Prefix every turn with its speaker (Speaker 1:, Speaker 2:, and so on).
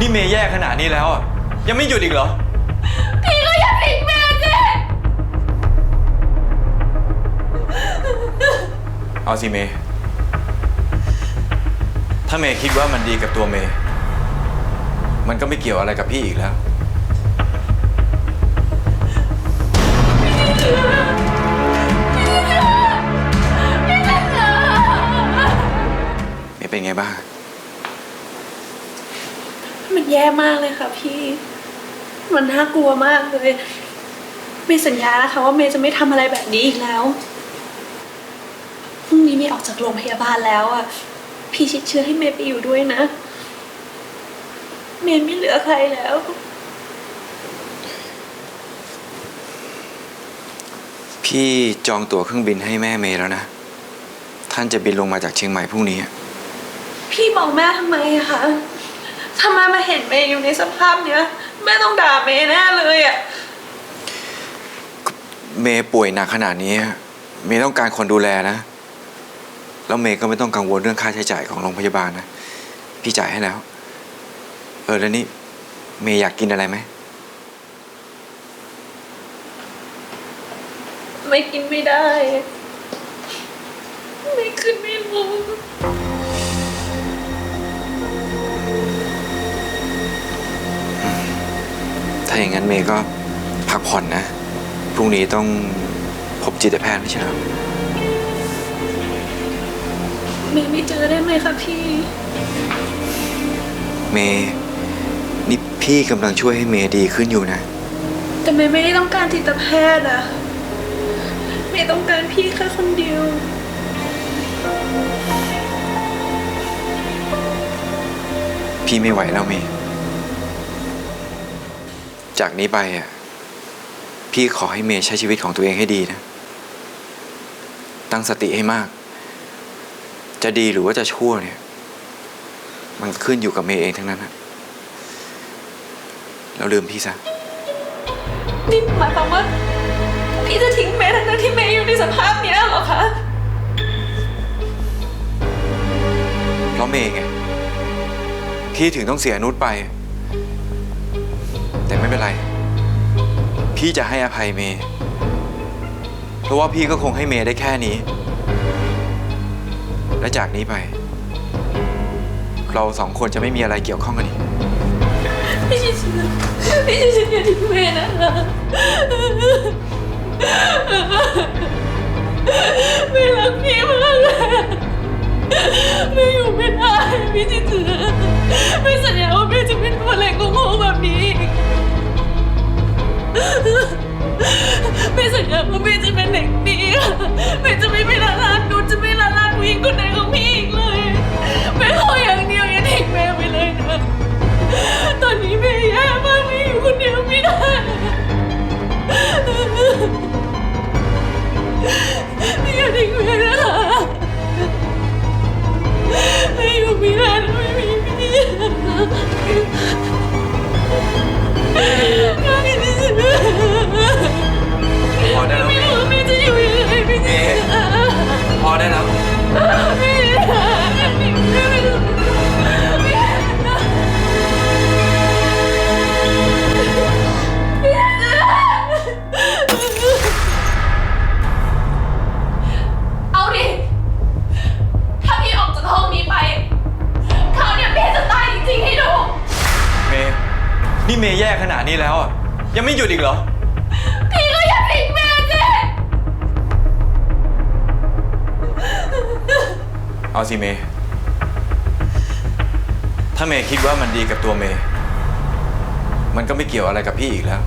Speaker 1: นี่เมย์แย่ขนาดนี้แล้วอะ ยังไม่หยุดอีกเหรอ
Speaker 2: พี่ก็อย่าทิ้งเมย์สิ
Speaker 1: เอาสิเมย์ ถ้าเมย์คิดว่ามันดีกับตัวเมย์ มันก็ไม่เกี่ยวอะไรกับพี่อีกแล้ว มัน
Speaker 2: แย่มากเลยค่ะพี่ มันน่ากลัวมากเลยเมย์สัญญานะคะว่าเมย์จะไม่ทำอะไรแบบนี้อีกแล้วพรุ่งนี้เมย์ออกจากโรงพยาบาลแล้วอะ พี่ชิดเชื้อให้เมย์ไปอยู่ด้วยนะ เมย์ไม่เหลือใครแล้ว
Speaker 1: พี่จองตั๋วเครื่องบินให้แม่เมย์แล้วนะ ท่านจะบินลงมาจากเชียงใหม่พรุ่งนี้
Speaker 2: พี่บอกแม่ทำไมอะคะทำไมมา เห็นเมย์อยู่ในสภาพเนี้ยแม่ต้องด่าเมย์แน่เลยอะ
Speaker 1: เมย์ป่วยหนักขนาดนี้ เมย์ต้องการคนดูแลนะ แล้วเมย์ก็ไม่ต้องกังวลเรื่องค่าใช้จ่ายของโรงพยาบาลนะ พี่จ่ายให้แล้ว เออแล้วนี่เมย์อยากกินอะไรไหม
Speaker 2: ไม่กินไม่ได้ ไม่ขึ้นไม่ลงา
Speaker 1: อย่างนั้นเมย์ก็พักผ่อนนะ พรุ่งนี้ต้องพบจิตแพทย์ไม่ใช่เหรอ
Speaker 2: เมย์ไม่เจอได้ไหมคะพี่
Speaker 1: เมย์นี่พี่กำลังช่วยให้เมย์ดีขึ้นอยู่นะ
Speaker 2: แต่เมย์ไม่ได้ต้องการจิตแพทย์อะเมย์ต้องการพี่แค่คนเดียว
Speaker 1: พี่ไม่ไหวแล้วเมย์ จากนี้ไปอะพี่ขอให้เมย์ใช้ชีวิตของตัวเองให้ดีนะ ตั้งสติให้มาก จะดีหรือว่าจะชั่วเนี่ย มันขึ้นอยู่กับเมย์เองทั้งนั้นนะแล้วลืมพี่ซะ
Speaker 2: นี่หมายความว่า พี่จะทิ้งเมย์ทั้งๆที่เมย์อยู่ในสภาพเนี้ยเหรอคะ
Speaker 1: เพราะเมย์ไง พี่ถึงต้องเสียนุชไปแต่ ไม่เป็นไร พี่จะให้อภัยเมย์เพราะว่าพี่ก็คงให้เมย์ได้แค่นี้ และจากนี้ไป เราสองคนจะไม่มีอะไรเกี่ยวข้องกันอีก
Speaker 2: พี่ชิชินพี่ชิชินอย่าทิ้งเมย์นะคะเมย์รักพี่มากเลยเมย์อยู่ไม่ได้พี่ชิชินเมย์สัญญาว่าเมย์จะเป็นคนเล็กของโง่แบบนี้อีก พี่สัญญาว่าพี่จะเป็นเด็กดีเมย์จะ นี่เมย์แย่
Speaker 1: ขนาดนี้แล้วอะ ยังไม่หยุดอีกเหรอ
Speaker 2: พี่ก็อย่าทิ้งแม่สิ
Speaker 1: เอาสิเมย์ ถ้าเมย์คิดว่ามันดีกับตัวเมย์ มันก็ไม่เกี่ยวอะไรกับพี่อีกแล้ว